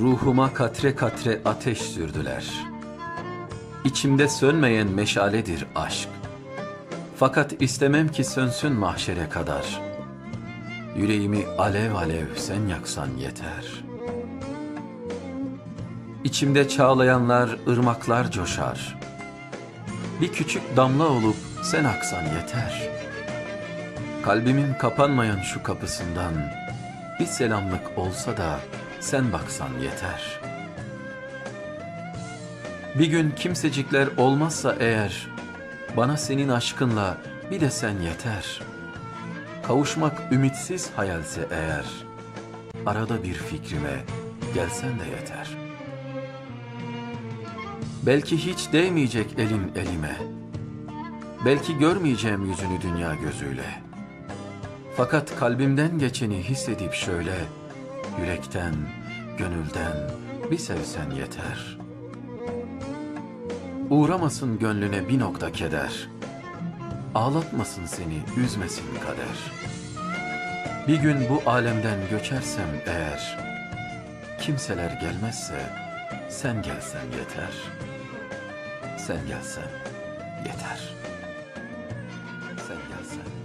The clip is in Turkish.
Ruhuma katre katre ateş sürdüler. İçimde sönmeyen meşaledir aşk. Fakat istemem ki sönsün mahşere kadar. Yüreğimi alev alev sen yaksan yeter. İçimde çağlayanlar, ırmaklar coşar. Bir küçük damla olup sen aksan yeter. Kalbimin kapanmayan şu kapısından bir selamlık olsa da sen baksan yeter. Bir gün kimsecikler olmazsa eğer bana senin aşkınla bir de sen yeter. Kavuşmak ümitsiz hayalse eğer arada bir fikrime gelsen de yeter. Belki hiç değmeyecek elin elime. Belki görmeyeceğim yüzünü dünya gözüyle. Fakat kalbimden geçeni hissedip şöyle yürekten, gönülden bir sevsen yeter. Uğramasın gönlüne bir nokta keder. Ağlatmasın seni, üzmesin kader. Bir gün bu alemden göçersem eğer, kimseler gelmezse sen gelsen yeter. Sen gelsen yeter. Sen gelsen